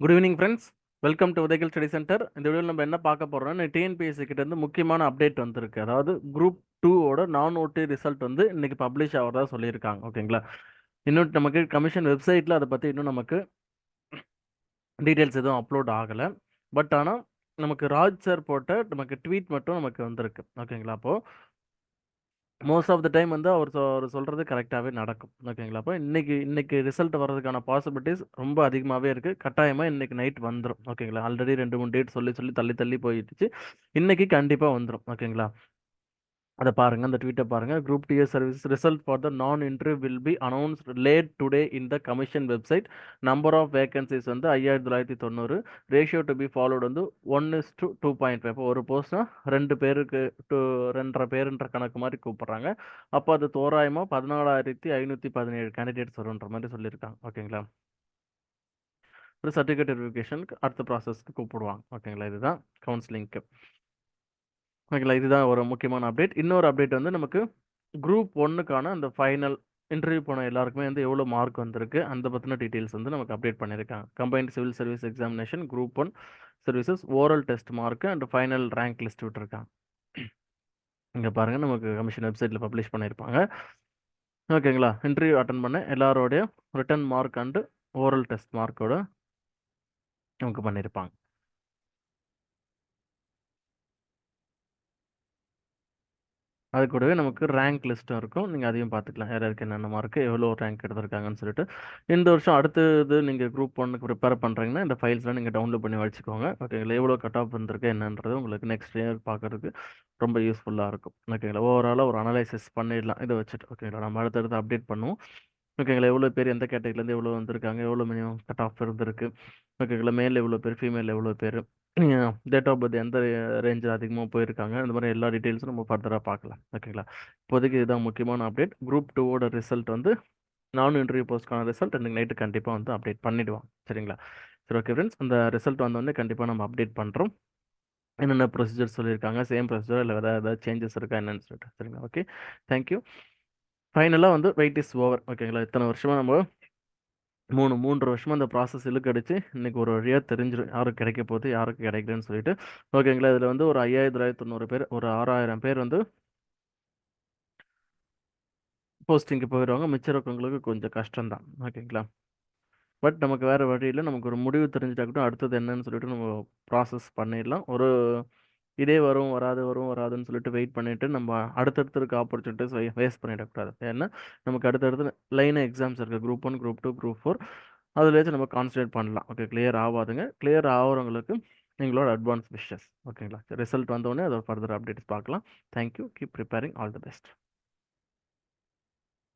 Good evening friends welcome to உதயகில் study centre இந்த வீடியோவில் நம்ம என்ன பார்க்க போகிறோம்னா டிஎன்பிஎஸ்சி கிட்டேருந்து முக்கியமான அப்டேட் வந்திருக்கு. அதாவது குரூப் டூவோட நான் ஓட்டி ரிசல்ட் வந்து இன்னைக்கு பப்ளிஷ் ஆகிறதா சொல்லியிருக்காங்க. ஓகேங்களா? இன்னும் நமக்கு கமிஷன் வெப்சைட்டில் அதை பற்றி இன்னும் நமக்கு டீட்டெயில்ஸ் எதுவும் அப்லோட் ஆகலை. பட் ஆனால் நமக்கு ராஜ் சார் போட்ட நமக்கு ட்வீட் மட்டும் நமக்கு வந்திருக்கு. ஓகேங்களா? அப்போது மோஸ்ட் ஆஃப் த டைம் வந்து அவர் சொ அவர் சொல்கிறது கரெக்டாகவே நடக்கும். ஓகேங்களா? அப்போ இன்றைக்கி இன்றைக்கி ரிசல்ட் வர்றதுக்கான பாசிபிலிட்டிஸ் ரொம்ப அதிகமாகவே இருக்குது கட்டாயமாக இன்றைக்கி நைட் வந்துடும் ஓகேங்களா? ஆல்ரெடி ரெண்டு மூணு டேட் சொல்லி சொல்லி தள்ளி தள்ளி போயிடுச்சு. இன்றைக்கி கண்டிப்பாக வந்துடும் ஓகேங்களா? அதை பாருங்கள் அந்த ட்வீட்டை பாருங்கள் group TS service result for the non interview will be announce late today in the commission website number of vacancies வந்து ஐயாயிரத்தி தொள்ளாயிரத்தி தொண்ணூறு. ரேஷியோ டு பி ஃபாலோட் வந்து one is to two point five இப்போ ஒரு போஸ்ட்னா ரெண்டு பேருக்கு டூ ரெண்டரை பேருன்ற கணக்கு மாதிரி கூப்பிட்றாங்க. அப்போ அது தோராயமாக பதினாலாயிரத்தி ஐநூற்றி பதினேழு கேண்டிடேட்ஸ் வருன்ற மாதிரி சொல்லியிருக்காங்க. ஓகேங்களா? ஒரு சர்டிஃபிகேட் வெரிஃபிகேஷனுக்கு அடுத்த ப்ராசஸ்க்கு கூப்பிடுவாங்க. ஓகேங்களா? இதுதான் கவுன்சிலிங்க்கு ஓகேங்களா? இதுதான் ஒரு முக்கியமான அப்டேட். இன்னொரு அப்டேட் வந்து நமக்கு குரூப் ஒன்றுக்கான அந்த ஃபைனல் இன்டர்வியூ போன எல்லாருக்குமே வந்து எவ்வளோ மார்க் வந்திருக்கு அந்த பற்றின டீட்டெயில்ஸ் வந்து நமக்கு அப்டேட் பண்ணியிருக்காங்க combined civil service examination group one services oral test mark and final rank list விட்டுருக்காங்க. இங்கே பாருங்கள் நமக்கு கமிஷன் வெப்சைட்டில் பப்ளிஷ் பண்ணியிருப்பாங்க ஓகேங்களா? இன்டர்வியூ அட்டன் பண்ண எல்லாரோடைய written mark and oral test மார்க்கோட நமக்கு பண்ணியிருப்பாங்க அது கூடவே நமக்கு ரேங்க் லிஸ்ட்டும் இருக்கும். நீங்கள் அதையும் பார்த்துக்கலாம். யார் யாருக்கு என்னென்ன மார்க்கு எவ்வளோ ரேங்க் எடுத்திருக்காங்கன்னு சொல்லிட்டு. இந்த வருஷம் அடுத்தது நீங்கள் குரூப் ஒன்னுக்கு ப்ரிப்பேர் பண்ணுறீங்கன்னா இந்த ஃபைல்ஸ்லாம் நீங்கள் டவுன்லோட் பண்ணி வச்சுக்கோங்க. ஓகேங்களா? எவ்வளோ கட் ஆஃப் வந்திருக்கு என்னன்றது உங்களுக்கு நெக்ஸ்ட் இயர் பார்க்குறதுக்கு ரொம்ப யூஸ்ஃபுல்லாக இருக்கும். ஓகேங்களா? ஓவராலாக ஒரு அனலைசிஸ் பண்ணிடலாம். இதை வச்சுட்டு. ஓகேங்களா? நம்ம அடுத்தடுத்து அப்டேட் பண்ணுவோம். ஓகேங்களா? எவ்வளோ பேர் எந்த கேட்டகரிலேருந்து எவ்வளோ வந்திருக்காங்க? எவ்வளோ மினிமம் கட் ஆஃப் இருந்திருக்கு? ஓகேங்களா? மேல் எவ்வளோ பேர் ஃபீமேல் எவ்வளோ பேர்? டேட் ஆஃப் பர்த் எந்த ரேஞ்சில் அதிகமாக போயிருக்காங்க இந்த மாதிரி எல்லா டீட்டெயில்ஸும் நம்ம ஃபர்தராக பார்க்கலாம். ஓகேங்களா இப்போதைக்கு இதுதான் முக்கியமான அப்டேட் குரூப் டூவோட ரிசல்ட் வந்து நானும் இன்டர்வியூ போஸ்ட்கான ரிசல்ட் இன்றைக்கு நைட்டு கண்டிப்பாக வந்து அப்டேட் பண்ணிவிடுவோம் சரிங்களா? சரி ஓகே ஃப்ரெண்ட்ஸ் அந்த ரிசல்ட் வந்தோடனே கண்டிப்பாக நம்ம அப்டேட் பண்ணுறோம் என்னென்ன ப்ரொசீஜர் சொல்லியிருக்காங்க? சேம் ப்ரொசீஜர் இல்லை வேறு ஏதாவது சேஞ்சஸ் இருக்கா என்னன்னு சொல்லிட்டு. சரிங்களா? ஓகே தேங்க்யூ ஃபைனலாக வந்து வெயிட் இஸ் ஓவர் ஓகேங்களா இத்தனை வருஷமாக நம்ம மூணு மூன்று வருஷமாக அந்த ப்ராசஸ் இழுக்கடிச்சு இன்றைக்கி ஒரு வழியாக தெரிஞ்சிடும் யாருக்கு கிடைக்க போகுது யாருக்கு கிடைக்கலன்னு சொல்லிட்டு. ஓகேங்களா இதில் வந்து ஒரு ஐயாயிரத்தி தொள்ளாயிரத்தி தொண்ணூறு பேர் ஒரு ஆறாயிரம் பேர் வந்து போஸ்டிங்க்கு போயிடுவாங்க மிச்சம் இருக்கவங்களுக்கு கொஞ்சம் கஷ்டம்தான். ஓகேங்களா பட் நமக்கு வேறு வழியில் நமக்கு ஒரு முடிவு தெரிஞ்சிட்டாக்கட்டும் அடுத்தது என்னன்னு சொல்லிட்டு நம்ம ப்ராசஸ் பண்ணிடலாம். ஒரு இதே வரும் வராது வரும் வராதுன்னு சொல்லிட்டு வெயிட் பண்ணிவிட்டு நம்ம அடுத்தடுத்து இருக்க ஆப்பர்ச்சுனிட்டிஸ் வேஸ்ட் பண்ணிடக்கூடாது. ஏன்னா நமக்கு அடுத்தடுத்து லைனாக எக்ஸாம்ஸ் இருக்குது group one group two group four அதுலேயாச்சும் நம்ம கான்சன்ட்ரேட் பண்ணலாம். ஓகே கிளியர் ஆகாதுங்க. கிளியர் ஆகிறவங்களுக்கு எங்களோட அட்வான்ஸ் விஷஸ் ஓகேங்களா ரிசல்ட் வந்தோடனே அதோட ஃபர்தர் அப்டேட்ஸ் பார்க்கலாம். Thank you keep preparing all the best